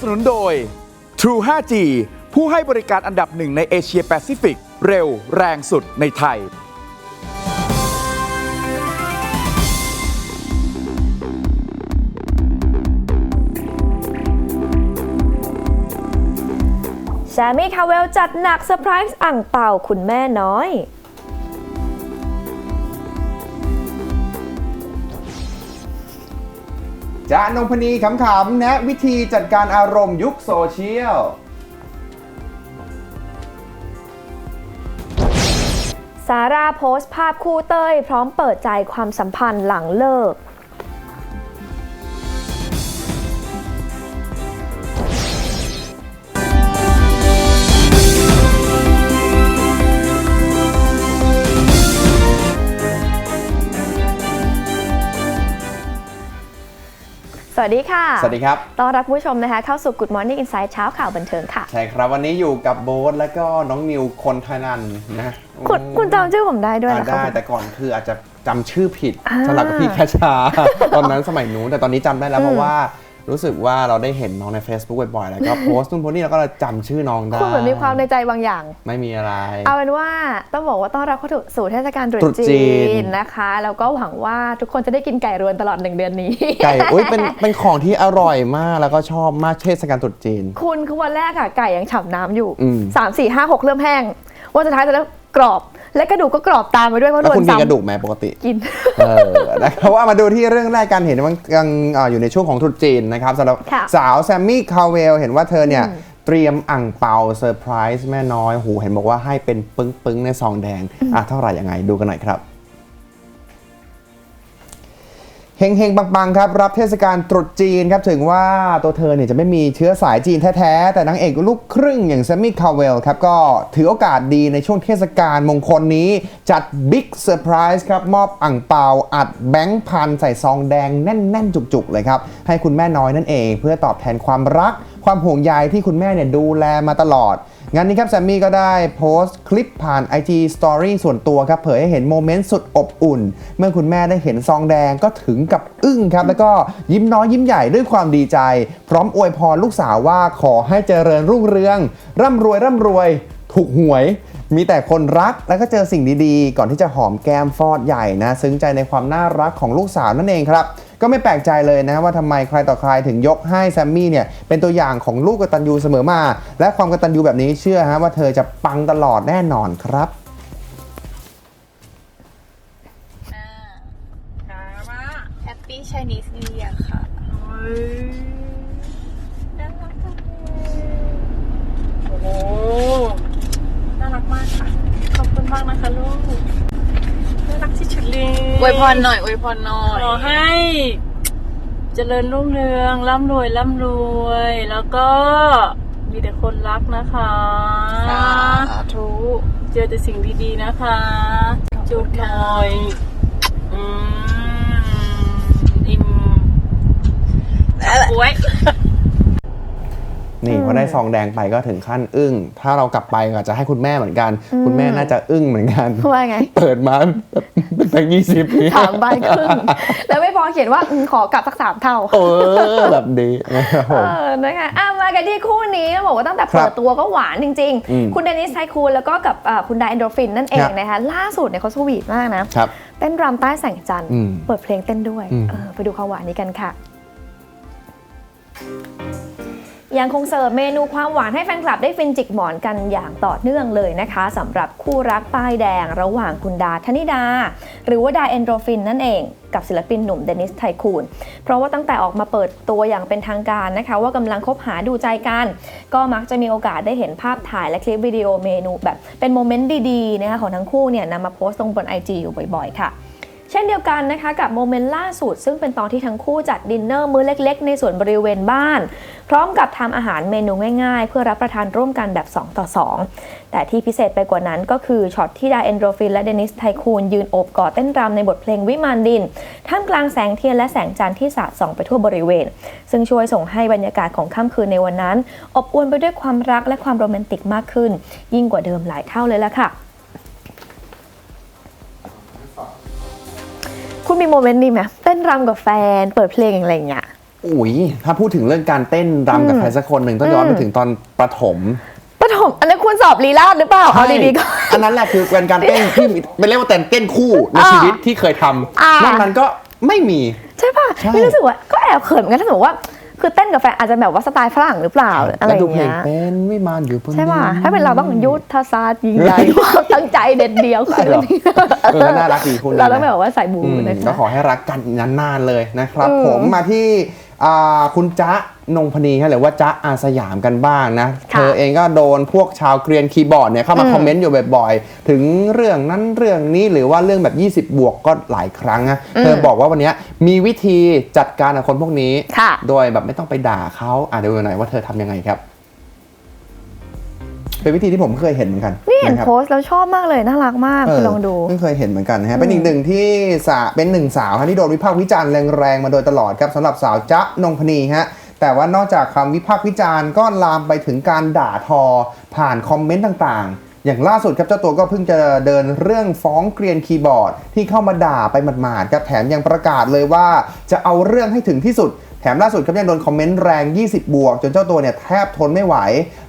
สนุนโดย True 5G ผู้ให้บริการอันดับหนึ่งในเอเชียแปซิฟิก เร็วแรงสุดในไทย แซมมี่คาเวลจัดหนักเซอร์ไพรส์อ่างเป่าคุณแม่น้อย จานงพนีขำๆแนะวิธีจัดการอารมณ์ยุคโซเชียล สาราโพสต์ภาพคู่เต้ย พร้อมเปิดใจความสัมพันธ์หลังเลิก วัสดีค่ะ สวัสดีครับ ต้อนรับผู้ชมนะคะ เข้าสู่ Good Morning Insight เช้าข่าวบันเทิงค่ะ ใช่ครับ วันนี้อยู่กับโบ๊ทและก็น้องนิวคนทนันนะคุณคุณจำชื่อผมได้ด้วยเหรอ่าอคะได้ แต่ก่อนคืออาจจะจำชื่อผิดอ่าสลับกับพี่แคชชา ตอนนั้นสมัยนู้นแต่ตอนนี้จำได้แล้วเพราะว่า รู้สึกว่าเราได้เห็นน้องใน Facebook บ่อยๆ แล้วก็โพสต์นู่นโพสต์นี่แล้วก็เราจำชื่อน้องได้คุณเหมือนมีความในใจบางอย่าง ไม่มีอะไร เอาเป็นว่าต้องบอกว่าต้อนรับเข้าสู่เทศกาลตรุษตรุษจีจีนนนะคะแล้วก็หวังว่าทุกคนจะได้กินไก่รวนตลอดหนึ่งเดือนนี้ ไก่อุ้ยเป็นเป็นของที่อร่อยมากแล้วก็ชอบมากเทศกาลตรุษจีน คุณคือวันแรกอะไก่ยังฉ่ำน้ำอยู่อืมสามสี่ห้าหกเริ่มแห้งวันสุดท้ายจะเริ่มกรอบ และกระดูกก็กรอบตามไปด้วยเพราะแล้วโดนคุณกินกระซ้ำดูกไหมปกติ กิน เออนะครับว่ามาดูที่เรื่องแรกกันเห็นว่ายังอ่าอยู่ในช่วงของตรุษจีนนะครับสำหรับค่ะสาวแซมมี่คาเวล เห็นว่าเธอเนี่ยอืมเตรียมอ่างเปาเซอร์ไพรส์แม่น้อยหูเห็นบอกว่าให้เป็นปึ้งๆในซองแดง อะเท่าไหร่ยังไงดูกันหน่อยครับ เฮงเฮงๆปังๆครับรับเทศกาลตรุษจีนครับถึงว่าตัวเธอเนี่ยจะไม่มีเชื้อสายจีนแท้ๆ แต่นางเอกลูกครึ่งอย่างแซมมี่คาเวลครับก็ถือโอกาสดีในช่วงเทศกาลมงคลนี้ จัดบิ๊กเซอร์ไพรส์ครับ มอบอ่างเปาอัดแบงค์พันใส่ซองแดงแน่นๆ จุกๆ เลยครับ ให้คุณแม่น้อยนั่นเอง เพื่อตอบแทนความรัก ความห่วงใยที่คุณแม่เนี่ยดูแลมาตลอด งานนี้ครับแซมมี่ก็ได้โพสต์คลิปผ่าน IG Story ส่วนตัวครับเผยให้เห็นโมเมนต์สุดอบอุ่น เมื่อคุณแม่ได้เห็นซองแดงก็ถึงกับอึ้งครับ แล้วก็ยิ้มน้อยยิ้มใหญ่ด้วยความดีใจ พร้อมอวยพรลูกสาวว่าขอให้เจริญรุ่งเรือง ร่ำรวยร่ำรวย ถูกหวยมีแต่คนรักแล้วก็เจอสิ่งดีๆ ก่อนที่จะหอมแก้มฟอดใหญ่นะ ซึ้งใจในความน่ารักของลูกสาวนั่นเองครับ ก็ไม่แปลกใจเลยนะว่าทำไมใครต่อใครถึงยกให้แซมมี่เนี่ยเป็นตัวอย่างของลูกกตัญญูเสมอมา และความกตัญญูแบบนี้เชื่อฮะว่าเธอจะปังตลอดแน่นอนครับแฮปปี้ช i นี e นิว e ย r ค่ะน่ารักจังโอ้โหน่ารักมากค่ะ ขอบคุณมากนะคะลูกน่า รักที่สุดเลยอวยพรหน่อยอวยพรหน่อยขอให้ เจริญรุ่งเรืองร่ำรวยร่ำรวย แล้วก็มีแต่คนรักนะคะ สาธุเจอแต่สิ่งดีๆนะคะ จุบหน่อยอืมอิ่มป่วย นี่พอได้ซองแดงไปก็ถึงขั้นอึ้ง ถ้าเรากลับไปก็อาจจะให้คุณแม่เหมือนกัน คุณแม่น่าจะอึ้งเหมือนกันว่าไง เปิดมาเป็นแบงค์ยี่สิบนี่ถามใบครึ่งแล้วไม่พอเขียนว่าอืมขอกลับสักสามเท่าเออแบบดีนะครับผเอมอนะคะอะมากันที่คู่นี้ต้องบอกว่าตั้งแต่ครัเปิบดตัวก็หวานจริงอืมๆคุณเดนิสไทคูลแล้วก็กับอ่าคุณไดเอนโดรฟินนั่นเอคงรับนะคะล่าสุดเนี่ยเขาสวีทมากนะครับเต้นรำใต้แสงจันทร์อืมเปิดเพลงเต้นด้วยอืมเออไปดูความหวานนี้กันค่ะ ยังคงเสิร์ฟเมนูความหวานให้แฟนคลับได้ฟินจิกหมอนกันอย่างต่อเนื่องเลยนะคะสำหรับคู่รักป้ายแดงระหว่างคุณดาธนิดา หรือว่าดาเอนโดรฟินนั่นเองกับศิลปินหนุ่มเดนิสไทคูน เพราะว่าตั้งแต่ออกมาเปิดตัวอย่างเป็นทางการนะคะ ว่ากำลังคบหาดูใจกัน ก็มักจะมีโอกาสได้เห็นภาพถ่ายและคลิปวิดีโอเมนูแบบเป็นโมเมนต์ดีๆนะคะของทั้งคู่เนี่ยนำมาโพสต์ลงบน IG อยู่บ่อยๆ ค่ะ เช่นเดียวกันนะคะกับโมเมนต์ล่าสุด ซึ่งเป็นตอนที่ทั้งคู่จัดดินเนอร์มื้อเล็กๆ ในส่วนบริเวณบ้าน พร้อมกับทำอาหารเมนูง่ายๆ เพื่อรับประทานร่วมกันแบบ 2 ต่อ 2 แต่ที่พิเศษไปกว่านั้นก็คือช็อตที่ดาเอนโดรฟินและเดนิสไทคูนยืนโอบกอดเต้นรำในบทเพลงวิมานดิน ท่ามกลางแสงเทียนและแสงจันทร์ที่สาดส่องไปทั่วบริเวณ ซึ่งช่วยส่งให้บรรยากาศของค่ำคืนในวันนั้น อบอวลไปด้วยความรักและความโรแมนติกมากขึ้น ยิ่งกว่าเดิมหลายเท่าเลยล่ะค่ะ คุณมีโมเมนต์นี้ไหมเต้นรำกับแฟนเปิดเพลงอะไรอย่างเงี้ย อุ้ยถ้าพูดถึงเรื่องการเต้นรำกับใครสักคนหนึ่งต้องย้อนไปถึงตอนประถมปฐมอันนั้นคุณสอบลีลาดหรือเปล่าเอาดีๆก็ อันนั้นแหละคือเป็นการเต้นที่มีเป็นเรียกว่าเต้นเต้นคู่ในอ่าชีวิตที่เคยทอ่าำนอกนั้นก็ไม่มี ใช่ป่ะใช่ นี่รู้สึกว่าก็แอบเขินเหมือนกันถ้าสมมติว่า คือเต้นกับแฟนอาจจะแบบว่าสไตล์ฝรั่งหรือเปล่าอะไรแล้วอดูย่างเพลงเงี้ยเป็นไม่มานอยู่บนใช่ป่ะดินถ้าเป็นเราต้องยุทธศาสตร์ยิงใหญ่ความตั้งใจเด็ดเดียวใช่เหรอเออก็น่ารักดีคุณเราต้องแบบว่าใส่บูอืมนะก็คะขอให้รักกันนานๆเลยนะครับอืมผมมาที่อ่า คุณจ๊ะนงพนีฮะหรือว่าจ๊ะอาสยามกันบ้างนะค่ะเธอเองก็โดนพวกชาวเกรียนคีย์บอร์ดเนี่ยเข้ามาอืมคอมเมนต์อยู่บ่อยๆ ถึงเรื่องนั้นเรื่องนี้หรือว่าเรื่องแบบ 20 บวกก็หลายครั้งนะเธอบอกว่าวันเนี้ยมีวิธีจัดการกับคนพวกนี้ค่ะโดยแบบไม่ต้องไปด่าเขาอะเดี๋ยวดูหน่อยว่าเธอทำยังไงครับ เป็นวิธีที่ผมเคยเห็นเหมือนกันนี่เห็นนะครับโพสต์แล้วชอบมากเลยน่ารักมากเคุณลองดูเพิ่งเคยเห็นเหมือนกันนะฮะเป็นอีกหนึ่งที่สาเป็นหนึ่งสาวฮะที่โดนวิพากษ์วิจารณ์แรงๆมาโดยตลอดครับสำหรับสาวจ๊ะนงพนีฮะแต่ว่านอกจากคำวิพากษ์วิจารณ์ก็ลามไปถึงการด่าทอ ผ่านคอมเมนต์ต่างๆ อย่างล่าสุดครับเจ้าตัวก็เพิ่งจะเดินเรื่องฟ้องเกรียนคีย์บอร์ด ที่เข้ามาด่าไปหมาดๆครับแถมยังประกาศเลยว่า จะเอาเรื่องให้ถึงที่สุด แถมล่าสุดครับยังโดนคอมเมนต์แรง 20 บวก จนเจ้าตัวเนี่ยแทบทนไม่ไหว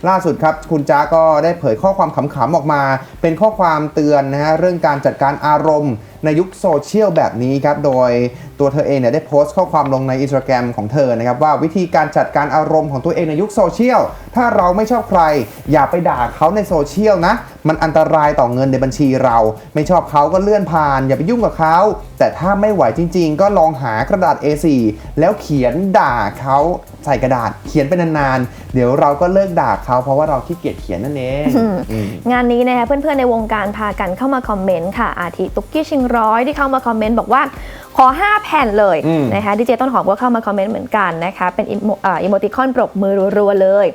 ล่าสุดครับ คุณจ้าก็ได้เผยข้อความขำๆออกมา เป็นข้อความเตือนนะฮะเรื่องการจัดการอารมณ์ในยุคโซเชียลแบบนี้ครับ โดยตัวเธอเองเนี่ยได้โพสต์ข้อความลงในอินสตาแกรมของเธอนะครับ ว่าวิธีการจัดการอารมณ์ของตัวเองในยุคโซเชียล ถ้าเราไม่ชอบใคร อย่าไปด่าเขาในโซเชียลนะมันอันตรายต่อเงินในบัญชีเรา ไม่ชอบเขาก็เลื่อนผ่าน อย่าไปยุ่งกับเขา แต่ถ้าไม่ไหวจริง ๆ ก็ลองหากระดาษ A4 แล้วเขียนด่าเขาใส่กระดาษเขียนเป็นนานๆ เดี๋ยวเราก็เลิกด่าเขาเพราะว่าเราขี้เกียจเขียนนั่นเองอืมงานนี้นะคะเพื่อนๆในวงการพากันเข้ามาคอมเมนต์ค่ะ อาทิตุกกี้ชิงร้อยที่เข้ามาคอมเมนต์บอกว่าข อ 5 แผ่นเลยอืมนะคะดีเจต้นหอมก็เข้ามาคอมเมนต์เหมือนกันนะคะ เป็นอิโมอ่าอิโมติคอนปรบมือรัวๆเลย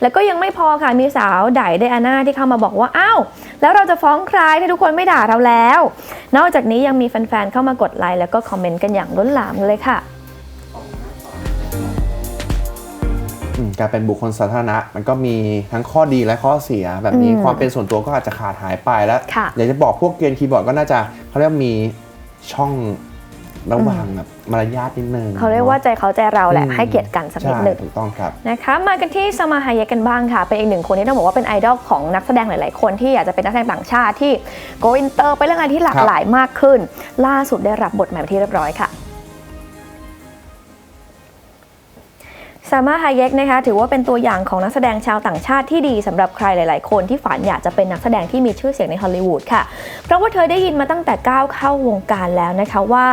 แล้วก็ยังไม่พอค่ะ มีสาวไดเดอาน่าที่เข้ามาบอกว่า อ้าว แล้วเราจะฟ้องใครถ้าทุกคนไม่ด่าเราแล้ว นอกจากนี้ยังมีแฟนๆเข้ามากดไลค์แล้วก็คอมเมนต์กันอย่างล้นหลามเลยค่ะอืมการเป็นบุคคลสาธารณะ มันก็มีทั้งข้อดีและข้อเสีย แบบนี้อืมความเป็นส่วนตัวก็อาจจะขาดหายไปแล้วค่ะอยากจะบอกพวกเกรียนคีย์บอร์ดก็น่าจะเขาเรียกว่ามีช่อง ระหว่างแบบมารยาทนิดนึงเขาเรียกว่าใจเขาใจเราแหละอืมให้เกียรติกันสักนิดใช่หนึ่งถูกต้องครับนะคะมากันที่สมาฮายะกันบ้างค่ะ เป็นอีกหนึ่งคนที่ต้องบอกว่าเป็นไอดอลของนักแสดงหลาย ๆ คนที่อยากจะเป็นนักแสดงต่างชาติที่โกอินเตอร์ไปเรื่องอะไรที่หลากหลายมากขึ้น ล่าสุดได้รับบทใหม่เป็นที่เรียบร้อยค่ะ ซามาฮายกนะคะถือว่าเป็นตัวอย่างของนักแสดงชาวต่างชาติที่ดีสำหรับใครหลาย ๆ คนที่ฝันอยากจะเป็นนักแสดงที่มีชื่อเสียงในฮอลลีวูดค่ะ เพราะว่าเธอได้ยินมาตั้งแต่ก้าวเข้าวงการแล้วนะคะว่า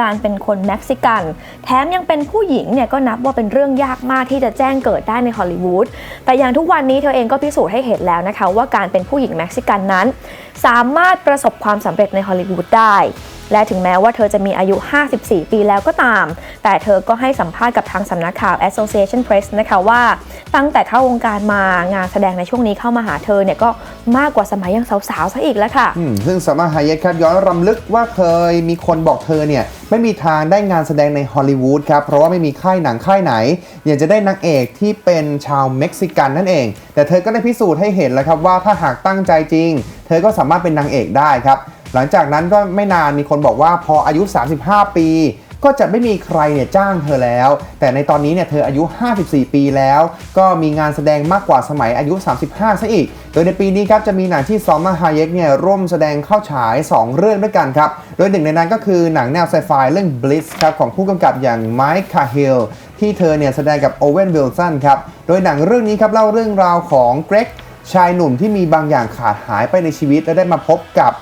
การเป็นคนเม็กซิกัน แถมยังเป็นผู้หญิงเนี่ยก็นับว่าเป็นเรื่องยากมากที่จะแจ้งเกิดได้ในฮอลลีวูดแต่อย่างทุกวันนี้เธอเองก็พิสูจน์ให้เห็นแล้วนะคะว่าการเป็นผู้หญิงเม็กซิกันนั้น สามารถประสบความสำเร็จในฮอลลีวูดได้ และถึงแม้ว่าเธอจะมีอายุ 54 ปีแล้วก็ตาม แต่เธอก็ให้สัมภาษณ์กับทางสำนักข่าว Association Press นะคะว่า ตั้งแต่เข้าวงการมางานแสดงในช่วงนี้เข้ามาหาเธอเนี่ยก็มากกว่าสมัยยังสาวๆซะอีกแล้วค่ะ ซึ่งสามาฮายะครับย้อนรำลึกว่าเคยมีคนบอกเธอเนี่ยไม่มีทางได้งานแสดงในฮอลลีวูดครับ เพราะว่าไม่มีค่ายหนังค่ายไหน อยากจะได้นางเอกที่เป็นชาวเม็กซิกันนั่นเอง แต่เธอก็ได้พิสูจน์ให้เห็นแล้วครับว่าถ้าหากตั้งใจจริง เธอก็สามารถเป็นนางเอกได้ครับ หลังจากนั้นก็ไม่นานมีคนบอกว่าพออายุ 35 ปี ก็จะไม่มีใครเนี่ยจ้างเธอแล้ว แต่ในตอนนี้เนี่ยเธออายุ 54 ปีแล้ว ก็มีงานแสดงมากกว่าสมัยอายุ 35 ซะอีก โดยในปีนี้ครับจะมีหนังที่ซอมมาฮายกเนี่ยร่วมแสดงเข้าฉาย 2 เรื่องด้วยกันครับ โดยหนึ่งในนั้นก็คือหนังแนวไซไฟเรื่อง Bliss ครับของผู้กำกับอย่างไมค์คาฮิลที่เธอเนี่ยแสดงกับโอเวนวิลสันครับ โดยหนังเรื่องนี้ครับเล่าเรื่องราวของเกรก ชายหนุ่มที่มีบางอย่างขาดหายไปในชีวิต และได้มาพบกับ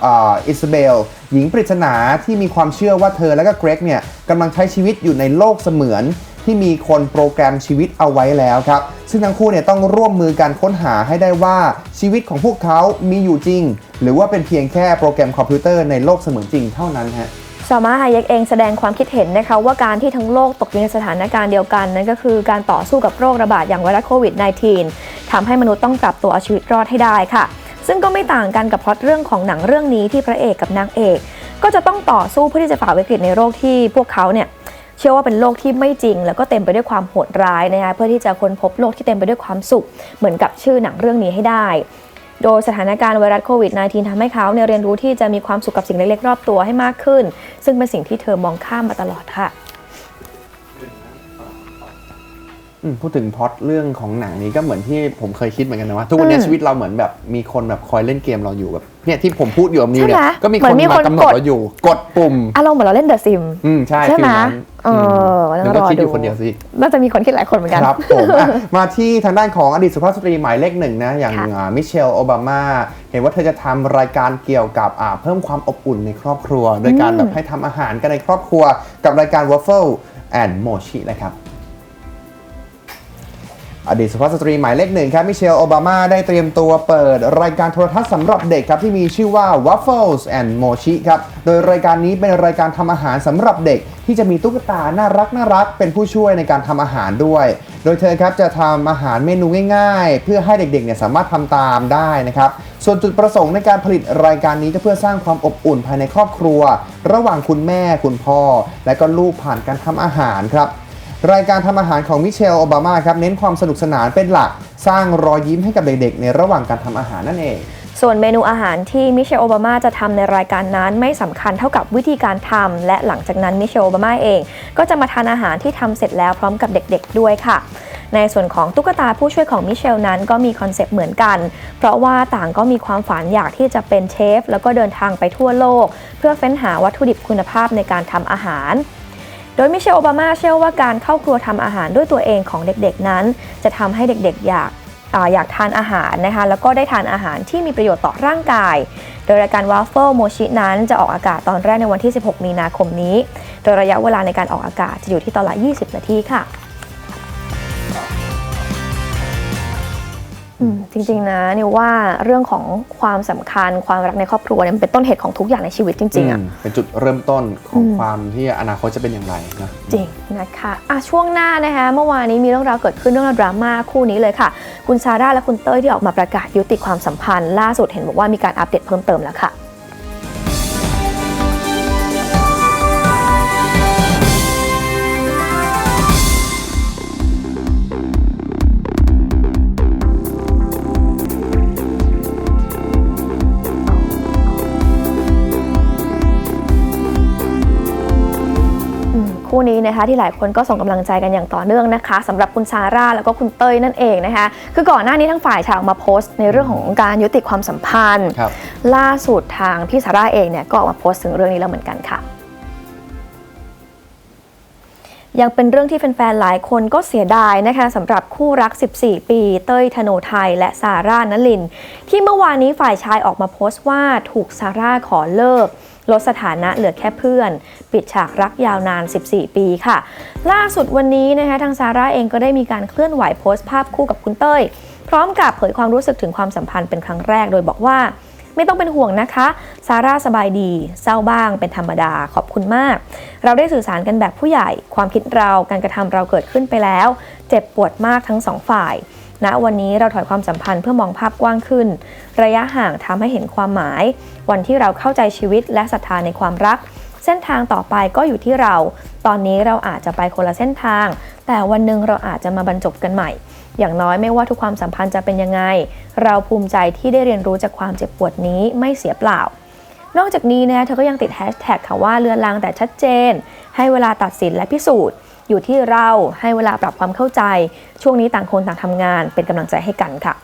อิซาเบล หญิงปริศนาที่มีความเชื่อว่าเธอและก็เกรกเนี่ยกำลังใช้ชีวิตอยู่ในโลกเสมือนที่มีคนโปรแกรมชีวิตเอาไว้แล้วครับ ซึ่งทั้งคู่เนี่ยต้องร่วมมือกันค้นหาให้ได้ว่าชีวิตของพวกเขามีอยู่จริง หรือว่าเป็นเพียงแค่โปรแกรมคอมพิวเตอร์ในโลกเสมือนจริงเท่านั้นฮะซามาฮายกเองแสดงความคิดเห็นนะคะว่าการที่ทั้งโลกตกอยู่ในสถานการณ์เดียวกัน นั่นก็คือการต่อสู้กับโรคระบาดอย่างไวรัสโควิด -19 ทำให้มนุษย์ต้องปรับตัวเอาชีวิตรอดให้ได้ค่ะ ซึ่งก็ไม่ต่างกันกับพล็อตเรื่องของหนังเรื่องนี้ที่พระเอกกับนางเอก ก็จะต้องต่อสู้เพื่อที่จะฝ่าวิกฤตในโรคที่พวกเขาเนี่ยเชื่อว่าเป็นโลกที่ไม่จริง แล้วก็เต็มไปด้วยความโหดร้ายนะคะเพื่อที่จะค้นพบโลกที่เต็มไปด้วยความสุข เหมือนกับชื่อหนังเรื่องนี้ให้ได้ โดยสถานการณ์ไวรัสโควิด -19 ทำให้เขาเนี่ยเรียนรู้ที่จะมีความสุขกับสิ่งเล็กๆรอบตัวให้มากขึ้น ซึ่งเป็นสิ่งที่เธอมองข้ามมาตลอดค่ะ พูดถึงพล็อตเรื่องของหนังนี้ก็เหมือนที่ผมเคยคิดเหมือนกันนะว่า ทุกวันนี้อืมชีวิตเราเหมือนแบบมีคนแบบคอยเล่นเกมเราอยู่แบบเนี่ยที่ผมพูดอยู่กับนิวเนี่ใช่ยไหมก็มีเหมืคอนนมีมาคนกำหนดกดเราอยู่ กดปุ่มอารมณ์เหมือนเราเล่นเดอะซิมอืมใช่ใช่ไหมฟิลนั้นเออมแล้วแล้วก็รอคิดอยู่ดูคนเดียวสิน่าจะมีคนคิดหลายคนเหมือนกันครับผมอะมาที่ทางด้านของอดีตสุภาพสตรีหมายเลขหนึ่งนะอย่างค่ะมิเชลโอบามาเห็นว่าเธอจะทำรายการเกี่ยวกับอ่าเพิ่มความอบอุ่นในครอบครัว โดยการแบบให้ทำอาหารกันในครอบครัวกับรายการ Waffle and Mochi นะครับ อดีตสุภาพสตรีหมายเลขหนึ่งครับมิเชลโอบามาได้เตรียมตัวเปิดรายการโทรทัศน์สำหรับเด็กครับที่มีชื่อว่า Waffles and Mochi ครับ โดยรายการนี้เป็นรายการทำอาหารสำหรับเด็ก ที่จะมีตุ๊กตาน่ารักน่ารักเป็นผู้ช่วยในการทำอาหารด้วย โดยเธอครับจะทำอาหารเมนูง่ายๆ เพื่อให้เด็กๆเนี่ยสามารถทำตามได้นะครับ ส่วนจุดประสงค์ในการผลิตรายการนี้ก็เพื่อสร้างความอบอุ่นภายในครอบครัว ระหว่างคุณแม่คุณพ่อ และก็ลูกผ่านการทำอาหารครับ รายการทำอาหารของมิเชลโอบามาครับเน้นความสนุกสนานเป็นหลัก สร้างรอยยิ้มให้กับเด็กๆ ในระหว่างการทำอาหารนั่นเอง ส่วนเมนูอาหารที่มิเชลโอบามาจะทำในรายการนั้นไม่สำคัญเท่ากับวิธีการทำและหลังจากนั้นมิเชลโอบามาเอง ก็จะมาทานอาหารที่ทำเสร็จแล้วพร้อมกับเด็กๆ ด้วยค่ะในส่วนของตุ๊กตาผู้ช่วยของมิเชลนั้นก็มีคอนเซปต์เหมือนกัน เพราะว่าต่างก็มีความฝันอยากที่จะเป็นเชฟ แล้วก็เดินทางไปทั่วโลก เพื่อเฟ้นหาวัตถุดิบคุณภาพในการทำอาหาร โดยมิเชลโอบามาเชื่อว่าการเข้าครัวทำอาหารด้วยตัวเองของเด็กๆนั้น จะทำให้เด็กๆอยากอาอยากทานอาหารนะคะแล้วก็ได้ทานอาหารที่มีประโยชน์ต่อร่างกาย โดยรายการวาฟเฟิลโมชินั้นจะออกอากาศตอนแรกในวันที่ 16 มีนาคมนี้ โดยระยะเวลาในการออกอากาศจะอยู่ที่ตอนละ 20 นาทีค่ะ จริงๆนะนิวว่าเรื่องของความสำคัญความรักในครอบครัวเนี่ยมันเป็นต้นเหตุของทุกอย่างในชีวิตจริงๆอะอืมเป็นจุดเริ่มต้นของอืมความที่อนาคตจะเป็นอย่างไรนะจริงนะคะอะช่วงหน้านะคะเมื่อวานนี้มีเรื่องราวเกิดขึ้นเรื่องราวดราม่าคู่นี้เลยค่ะ คุณซาร่าและคุณเต้ยที่ออกมาประกาศยุติความสัมพันธ์ ล่าสุดเห็นบอกว่ามีการอัปเดตเพิ่มเติมแล้วค่ะ นี้นะคะที่หลายคนก็ส่งกำลังใจกันอย่างต่อเนื่องนะคะสำหรับคุณซาร่าแล้วก็คุณเต้ยนั่นเองนะคะ คือก่อนหน้านี้ทั้งฝ่ายชายออกมาโพสต์ในเรื่องของการยุติความสัมพันธ์ครับล่าสุดทางพี่ซาร่าเองเนี่ยก็ออกมาโพสต์ถึงเรื่องนี้แล้วเหมือนกันค่ะยังเป็นเรื่องที่แฟนๆ หลายคนก็เสียดายนะคะสำหรับคู่รัก 14 ปี เต้ยธโนไทย และซาร่านลิน ที่เมื่อวานนี้ฝ่ายชายออกมาโพสต์ว่าถูกซาร่าขอเลิก ลดสถานะเหลือแค่เพื่อน ปิดฉากรักยาวนาน 14 ปีค่ะ ล่าสุดวันนี้นะคะทางซาร่าเองก็ได้มีการเคลื่อนไหวโพสต์ภาพคู่กับคุณเต้ย พร้อมกับเผยความรู้สึกถึงความสัมพันธ์เป็นครั้งแรกโดยบอกว่าไม่ต้องเป็นห่วงนะคะ ซาร่าสบายดี เศร้าบ้าง เป็นธรรมดา ขอบคุณมาก เราได้สื่อสารกันแบบผู้ใหญ่ ความคิดเรา การกระทำเราเกิดขึ้นไปแล้ว เจ็บปวดมากทั้งสองฝ่าย ณวันนี้เราถอยความสัมพันธ์เพื่อมองภาพกว้างขึ้น ระยะห่างทำให้เห็นความหมาย วันที่เราเข้าใจชีวิตและศรัทธาในความรัก เส้นทางต่อไปก็อยู่ที่เรา ตอนนี้เราอาจจะไปคนละเส้นทาง แต่วันหนึ่งเราอาจจะมาบรรจบกันใหม่ อย่างน้อยไม่ว่าทุกความสัมพันธ์จะเป็นยังไง เราภูมิใจที่ได้เรียนรู้จากความเจ็บปวดนี้ไม่เสียเปล่านอกจากนี้นะเธอก็ยังติดแฮชแท็กค่ะว่าเรือนรางแต่ชัดเจน ให้เวลาตัดสินและพิสูจน์ อยู่ที่เราให้เวลาปรับความเข้าใจ ช่วงนี้ต่างคนต่างทำงานเป็นกำลังใจให้กันค่ะ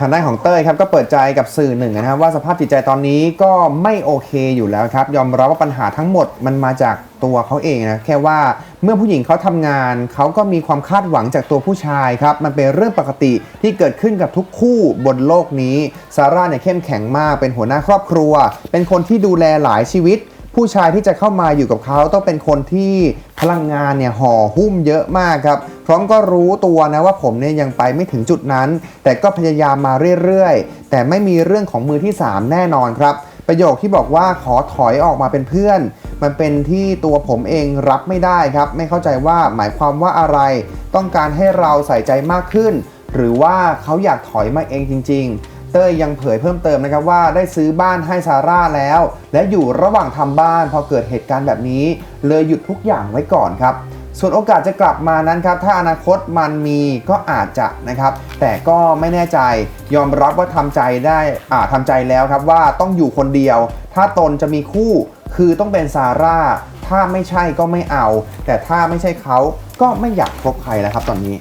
ทางด้านของเต้ยครับก็เปิดใจกับสื่อหนึ่งนะครับว่าสภาพจิตใจตอนนี้ก็ไม่โอเคอยู่แล้วครับ ยอมรับว่าปัญหาทั้งหมดมันมาจากตัวเขาเองนะแค่ว่าเมื่อผู้หญิงเขาทำงานเขาก็มีความคาดหวังจากตัวผู้ชายครับมันเป็นเรื่องปกติที่เกิดขึ้นกับทุกคู่บนโลกนี้ซาร่าเนี่ยเข้มแข็งมากเป็นหัวหน้าครอบครัว เป็นคนที่ดูแลหลายชีวิต ผู้ชายที่จะเข้ามาอยู่กับเขาต้องเป็นคนที่พลังงานเนี่ยห่อหุ้มเยอะมากครับพร้อมก็รู้ตัวนะว่าผมเนี่ยยังไปไม่ถึงจุดนั้น แต่ก็พยายามมาเรื่อยๆ แต่ไม่มีเรื่องของมือที่ 3 แน่นอนครับ ประโยคที่บอกว่าขอถอยออกมาเป็นเพื่อน มันเป็นที่ตัวผมเองรับไม่ได้ครับ ไม่เข้าใจว่าหมายความว่าอะไร ต้องการให้เราใส่ใจมากขึ้น หรือว่าเขาอยากถอยมาเองจริง ๆ เต้ยยังเผยเพิ่มเติมนะครับว่าได้ซื้อบ้านให้ซาร่าแล้ว และอยู่ระหว่างทำบ้านพอเกิดเหตุการณ์แบบนี้ เลยหยุดทุกอย่างไว้ก่อนครับส่วนโอกาสจะกลับมานั้นครับถ้าอนาคตมันมีก็อาจจะนะครับ แต่ก็ไม่แน่ใจยอมรับว่าทำใจได้อ่าทำใจแล้วครับว่าต้องอยู่คนเดียว ถ้าตนจะมีคู่คือต้องเป็นซาร่าถ้าไม่ใช่ก็ไม่เอา แต่ถ้าไม่ใช่เขาก็ไม่อยากคบใครแล้วครับตอนนี้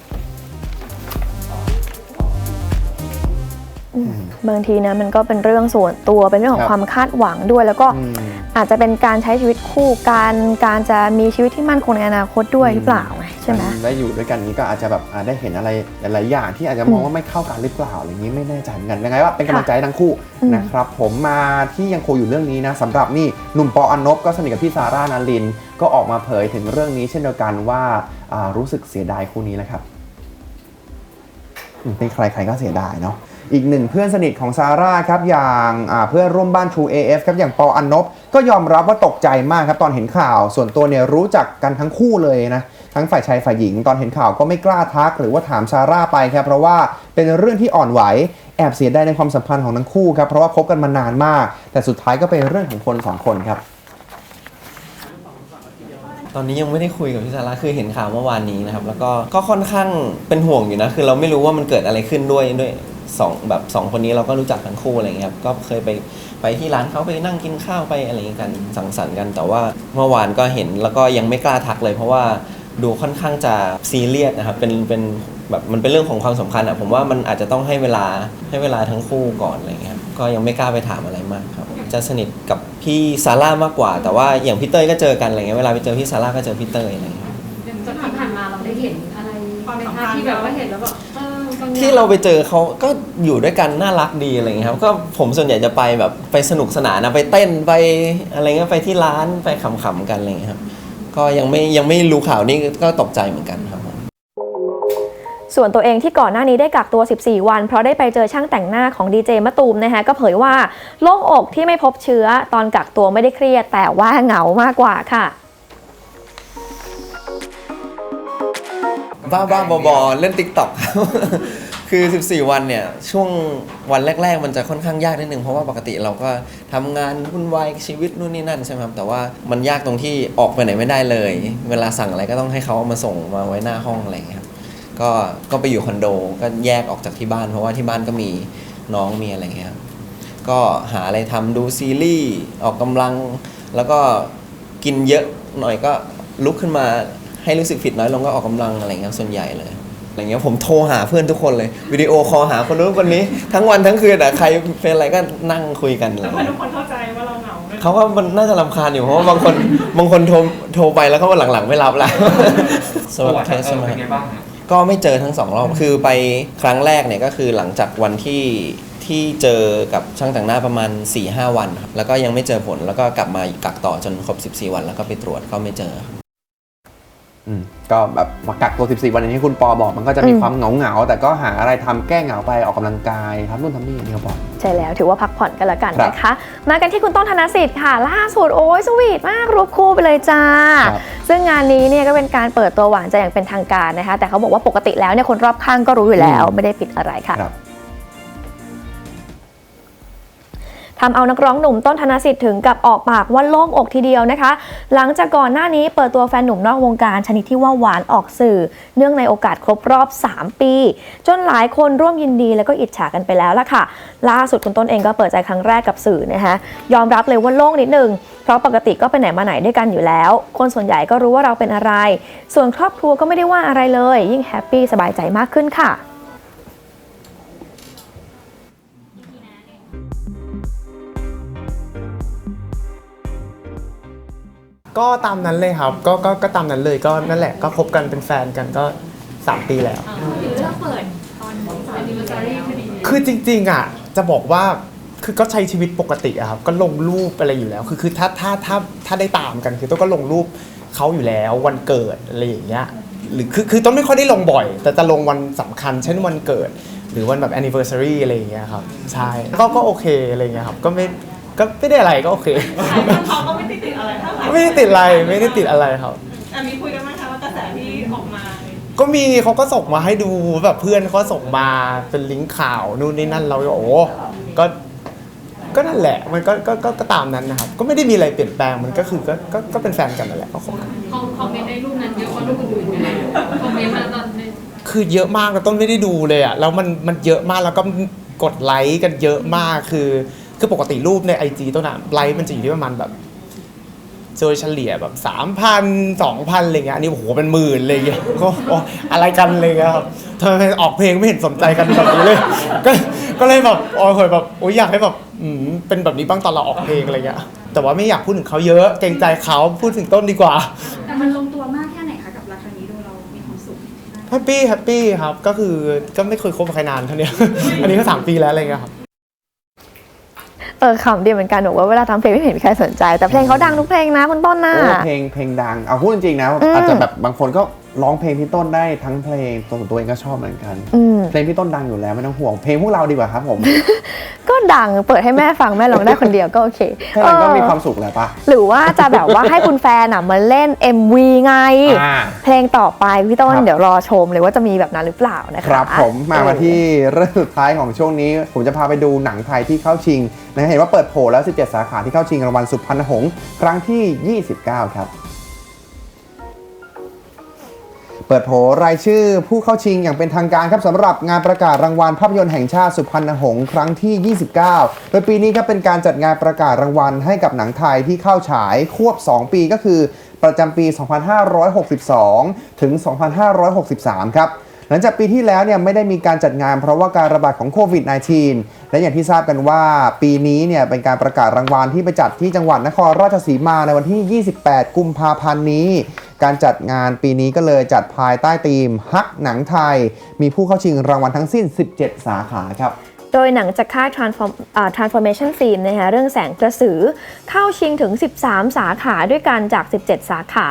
บางทีนะมันก็เป็นเรื่องส่วนตัวเป็นเรื่องขอครังบความคาดหวังด้วย แล้วก็อืม อาจจะเป็นการใช้ชีวิตคู่กันการจะมีชีวิตที่มั่นคงในอนาคตด้วยหรือเปล่าไงใช่ไหม ได้อยู่ด้วยกันนี้ก็อาจจะแบบอ่าได้เห็นอะไรหลายๆอย่างที่อาจจะมองว่าไม่เข้ากันหรือเปล่าอะไรอย่างนี้ไม่แน่ใจเหมือนกันยังไงว่าเป็นกำลังใจให้ทั้งคู่อืม นะครับผมมาที่ยังโคอยู่เรื่องนี้นะสำหรับนี่หนุ่มปออันนบก็สนิทกับพี่ซาร่านาริน ก็ออกมาเผยถึงเรื่องนี้เช่นเดียวกันว่าอ่ารู้สึกเสียดายคู่นี้แหละครับอืมเป็นใครใครก็เสียดายเนาะ อีกหนึ่งเพื่อนสนิทของซาร่าครับอย่างเพื่อนร่วมบ้าน True AF ครับอย่างปออันนบก็ยอมรับว่าตกใจมากครับตอนเห็นข่าว ส่วนตัวเนี่ยรู้จักกันทั้งคู่เลยนะทั้งฝ่ายชายฝ่ายหญิงตอนเห็นข่าวก็ไม่กล้าทัก หรือว่าถามซาร่าไปครับเพราะว่าเป็นเรื่องที่อ่อนไหวแอบเสียดายในความสัมพันธ์ของทั้งคู่ครับเพราะว่าคบกันมานานมาก แต่สุดท้ายก็เป็นเรื่องของคนสองคนครับตอนนี้ยังไม่ได้คุยกับพี่ซาร่าคือเห็นข่าวเมื่อวานนี้นะครับแล้วก็ก็ค่อนข้างเป็นห่วงอยู่นะคือเราไม่รู้ว่ามันเกิดอะไรขึ้นด้วยด้วย สองแบบสองคนนี้เราก็รู้จักทั้งคู่อะไรเงี้ยครับก็เคยไปไปที่ร้านเขาไปนั่งกินข้าวไปอะไรอย่างงี้กันสังสรรค์กัน แต่ว่าเมื่อวานก็เห็นแล้วก็ยังไม่กล้าทักเลย เพราะว่าดูค่อนข้างจะซีเรียสนะครับเป็นเป็นแบบมันเป็นเรื่องของความสำคัญอะผมว่ามันอาจจะต้องให้เวลาให้เวลาทั้งคู่ก่อนอะไรเงี้ยครับก็ยังไม่กล้าไปถามอะไรมากครับจะสนิทกับพี่ซาร่ามากกว่า แต่ว่าอย่างพี่เต้ยก็เจอกันอะไรเงี้ยเวลาไปเจอพี่ซาร่าก็เจอพี่เต้ยอะไรเงี้ยจนที่ผ่านมาเราได้เห็นอะไรไหมคะที่แบบว่าเห็นแล้วแบบเออ บางอย่างที่เราไปเจอเขาก็อยู่ด้วยกันน่ารักดีอะไรเงี้ยครับก็ผมส่วนใหญ่จะไปแบบไปสนุกสนานนะไปเต้นไปอะไรเงี้ยไปที่ร้านไปขำๆกันอะไรเงี้ยครับก็ยังไม่ยังไม่รู้ข่าวนี่ก็ตกใจเหมือนกันครับผมส่วนตัวเองที่ก่อนหน้านี้ได้กักตัว 14 วัน เพราะได้ไปเจอช่างแต่งหน้าของดีเจมะตูมนะคะก็เผยว่าโล่งอกที่ไม่พบเชื้อตอนกักตัวไม่ได้เครียด แต่ว่าเหงามากกว่าค่ะ บ้าบ้าบอบอเล่นติ๊กต็อกครับคือ 14 วันเนี่ย ช่วงวันแรก ๆ มันจะค่อนข้างยากนิดนึง เพราะว่าปกติเราก็ทำงานวุ่นวายชีวิตนู่นนี่นั่นใช่ไหมครับ แต่ว่ามันยากตรงที่ออกไปไหนไม่ได้เลย เวลาสั่งอะไรก็ต้องให้เขาเอามาส่งมาไว้หน้าห้องอะไรอย่างเงี้ยครับก็ก็ไปอยู่คอนโดก็แยกออกจากที่บ้าน เพราะว่าที่บ้านก็มีน้องมีอะไรอย่างเงี้ยครับก็หาอะไรทำดูซีรีส์ออกกำลัง แล้วก็กินเยอะหน่อยก็ลุกขึ้นมา ให้รู้สึกผิดน้อยลงก็ออกกำลังอะไรเงี้ยส่วนใหญ่เลยอะไรเงี้ยผมโทรหาเพื่อนทุกคนเลยวิดีโอคอลหาคนนู้นคนนี้ ทั้งวันทั้งคืนอะใครเป็นอะไรก็นั่งคุยกันอะไรแต่ว่าเงี้ทุยกคนเข้าใจว่าเราเหงาด้วยเขาว่ามันน่าจะรำคาญอยู่เพราะว่าบางคน บางคนโทรโทรไปแล้วก็หลังๆไม่รับแล้วสวัสดีครับสวัสดีครับก็ไม่เจอทั้งสองรอบคือไปครั้งแรกเนี่ยก็คือหลังจากวันที่ที่เจอกับช่างแต่งหน้าประมาณ4-5หวันครับแล้วก็ยังไม่เจอผลแล้วก็กลับมากักต่อจนครบ 14 วันแล้วก็ไปตรวจก็ไม่เจอครับอืม ก็แบบมากักตัว 14 วันอย่างที่คุณปอบอกมันก็จะมีอืมความเหงาเหงาๆแต่ก็หาอะไรทำแก้เหงาไปออกกำลังกายทำนู่นทำนี่อย่างที่เขาบอกใช่แล้วถือว่าพักผ่อนกันละกันครับนะคะ มากันที่คุณต้นธนสิทธิ์ค่ะ ล่าสุดโอ้ยสวีทมากรูปคู่ไปเลยจ้าครับซึ่งงานนี้เนี่ยก็เป็นการเปิดตัวหวานใจอย่างเป็นทางการนะคะ แต่เขาบอกว่าปกติแล้วเนี่ยคนรอบข้างก็รู้อยู่แล้วอืมไม่ได้ปิดอะไรค่ะ ทำเอานักร้องหนุ่มต้นธนสิทธิ์ถึงกับออกปากว่าโล่งอกทีเดียวนะคะ หลังจากก่อนหน้านี้เปิดตัวแฟนหนุ่มนอกวงการชนิดที่ว่าหวานออกสื่อ เนื่องในโอกาสครบรอบ 3 ปี จนหลายคนร่วมยินดีแล้วก็อิจฉากันไปแล้วล่ะค่ะ ล่าสุดคุณต้นเองก็เปิดใจครั้งแรกกับสื่อนะคะยอมรับเลยว่าโล่งนิดนึงเพราะปกติก็ไปไหนมาไหนด้วยกันอยู่แล้ว คนส่วนใหญ่ก็รู้ว่าเราเป็นอะไร ส่วนครอบครัวก็ไม่ได้ว่าอะไรเลย ยิ่งแฮปปี้สบายใจมากขึ้นค่ะ ก็ตามนั้นเลยครับ ก็ก็ก็ตามนั้นเลยก็นั่นแหละก็คบกันเป็นแฟนกันก็ 3 ปีแล้ว หรือเลือกเปิดตอน anniversary พอดีคือจริงๆอะจะบอกว่าคือก็ใช้ชีวิตปกติอะครับก็ลงรูปอะไรอยู่แล้ว คือคือถ้าถ้าถ้าถ้าได้ตามกันคือต้องก็ลงรูปเขาอยู่แล้ววันเกิดอะไรอย่างเงี้ยหรือคือคือต้องไม่ค่อยได้ลงบ่อย แต่จะลงวันสำคัญ เช่นวันเกิด หรือวันแบบ anniversary อะไรอย่างเงี้ยครับใช่ก็ก็โอเคอะไรอย่างเงี้ยครับก็ไม่ ก็ไม่ได้อะไรก็โอเค เขาก็ไม่ได้ติดอะไรเท่าไหร่ไม่ได้ติดอะไรไม่ได้ติดอะไรครับอันนี้คุยกันไหมคะว่ากระแสที่ออกมาก็มีเขาก็ส่งมาให้ดูแบบเพื่อนเขาส่งมาเป็นลิงก์ข่าวนู่นนี่นั่นเราก็โอ้ก็ก็นั่นแหละมันก็ก็ก็ก็ตามนั้นนะครับ ก็ไม่ได้มีอะไรเปลี่ยนแปลงมันก็คือก็ก็ก็เป็นแฟนกันนั่นแหละก็คบกันคอมคอมเมนต์ในรูปนั้นเยอะกว่ารูปอื่นๆไหมคอมเมนต์มาตอนในคือเยอะมากเราต้นไม่ได้ดูเลยอะแล้วมันมันเยอะมากแล้วก็กดไลค์กันเยอะมากคือ คือปกติรูปใน IG ต้นอะไลค์มันจะอยู่ที่ประมาณแบบโดยเฉลี่ยแบบสามพันสองพันอะไรเงี้ยอันนี้โอ้โหเป็นหมื่นเลยเงี้ยก็โอ้อะไรกันเลยเงี้ยครับเธอออกเพลงไม่เห็นสนใจกันแบบนี้เลยก็ก็เลยแบบโอ้ยแบบโอ้ยอยากให้แบบอืมเป็นแบบนี้บ้างตอนเราออกเพลงอะไรเงี้ยแต่ว่าไม่อยากพูดถึงเขาเยอะเกรงใจเขาพูดถึงต้นดีกว่า แต่มันลงตัวมากแค่ไหนคะกับรักครั้งนี้ดูเรามีความสุขแฮปปี้แฮปปี้ครับก็คือก็ไม่เคยคบกับใครนานเท่านี้อันนี้ก็สามปีแล้วอะไรเงี้ยครับ เออขำดีเหมือนกันหนูว่าเวลาทำเพลงไม่เห็นมีใครสนใจ แต่เพลงเขาดังทุกเพลงนะคุณต้นน่ะโอ้เพลงเพลงดังเอาพูดจริงๆนะ อืมอาจจะแบบบางคนก็ ร้องเพลงพี่ต้นได้ทั้งเพลงตัวตัวเองก็ชอบเหมือนกัน อืม เพลงพี่ต้นดังอยู่แล้วไม่ต้องห่วงเพลงพวกเราดีกว่าครับผม ก็ดังเปิดให้แม่ฟังแม่ร้องได้คนเดียวก็โอเคแค่นั้นก็เออมีความสุขแล้วปะหรือว่าจะแบบว่าให้คุณแฟนอะมาเล่น MV ไง อ่า เพลงต่อไปพี่ต้นครับ เดี๋ยวรอชมเลยว่าจะมีแบบนั้นหรือเปล่านะคะครับผมมาเออมาที่เรื่องสุดท้ายของช่วงนี้ ผมจะพาไปดูหนังไทยที่เข้าชิงนะเห็นว่าเปิดโผล่แล้ว 17 สาขาที่เข้าชิงรางวัลสุพรรณหงษ์ครั้งที่ 29 ครับ เปิดโผล่รายชื่อผู้เข้าชิงอย่างเป็นทางการครับสำหรับงานประกาศรางวัลภาพยนตร์แห่งชาติสุพรรณหงษ์ครั้งที่ 29 โดยปีนี้ครับเป็นการจัดงานประกาศรางวัลให้กับหนังไทยที่เข้าฉายควบ 2 ปีก็คือ ประจำปี 2562 ถึง 2563 ครับหลังจากปีที่แล้วเนี่ยไม่ได้มีการจัดงานเพราะว่าการระบาดของโควิด -19 และอย่างที่ทราบกันว่าปีนี้เนี่ยเป็นการประกาศรางวัลที่ไปจัดที่จังหวัดนครราชสีมาในวันที่ 28 กุมภาพันธ์นี้ การจัดงานปีนี้ก็เลยจัดภายใต้ธีมฮักหนังไทย มีผู้เข้าชิงรางวัลทั้งสิ้น 17 สาขาครับโดยหนังจากค่าย Transform อ่า Transformation Film นะคะเรื่องแสงกระสือ เข้าชิงถึง 13 สาขาด้วยกันจาก 17 สาขา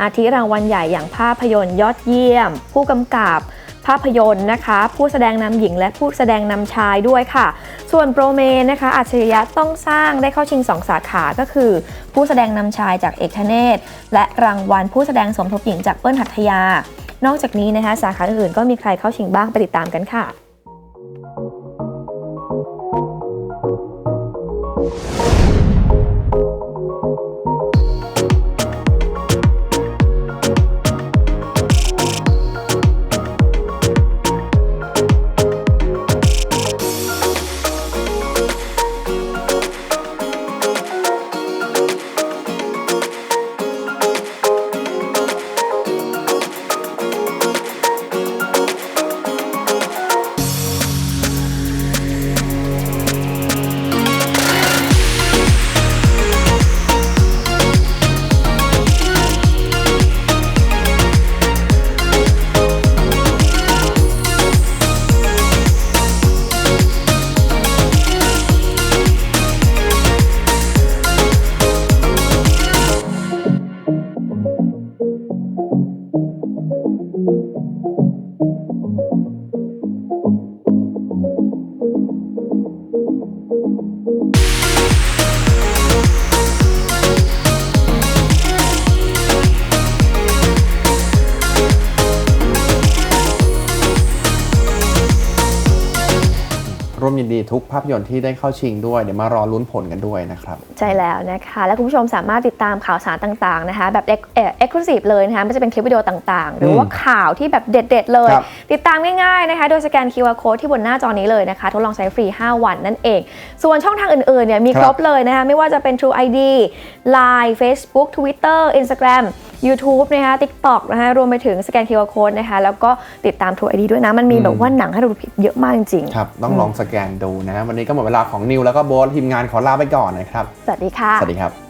อาทิรางวัลใหญ่อย่างภาพยนตร์ยอดเยี่ยม ผู้กำกับ ภาพยนตร์นะคะ ผู้แสดงนำหญิงและผู้แสดงนำชายด้วยค่ะ ส่วนโปรเมนะคะอัจฉริยะต้องสร้างได้เข้าชิง 2 สาขาก็คือ ผู้แสดงนำชายจากเอกธเนศและรางวัลผู้แสดงสมทบหญิงจากเปิ้ลหัตถยา นอกจากนี้นะคะสาขาอื่นๆก็มีใครเข้าชิงบ้างไปติดตามกันค่ะ ยินดีทุกภาพยนตร์ที่ได้เข้าชิงด้วย เดี๋ยวมารอลุ้นผลกันด้วยนะครับ ใช่แล้วนะคะ และคุณผู้ชมสามารถติดตามข่าวสารต่างๆนะคะ แบบเอ็กซ์คลูซีฟเลยนะคะไม่ว่าจะเป็นคลิปวิดีโอต่างๆ หรือว่าข่าวที่แบบเด็ด ๆ เลยครับติดตามง่ายๆนะคะ โดยสแกน QR Code ที่บนหน้าจอนี้เลยนะคะ ทดลองใช้ฟรี 5 วันนั่นเอง ส่วนช่องทางอื่นๆเนี่ยมีครบเลยนะคะไม่ว่าจะเป็น True ID Line Facebook Twitter Instagram YouTube นะคะ TikTok นะคะรวมไปถึงสแกน QR Code นะคะ แล้วก็ติดตาม True ID ด้วยนะ มันมีแบบว่าหนังให้เราดูเยอะมากจริงๆครับ ต้องลองสแกนดูนะ วันนี้ก็หมดเวลาของนิวแล้วก็โบททีมงานขอลาไปก่อนนะครับ สวัสดีค่ะ สวัสดีครับ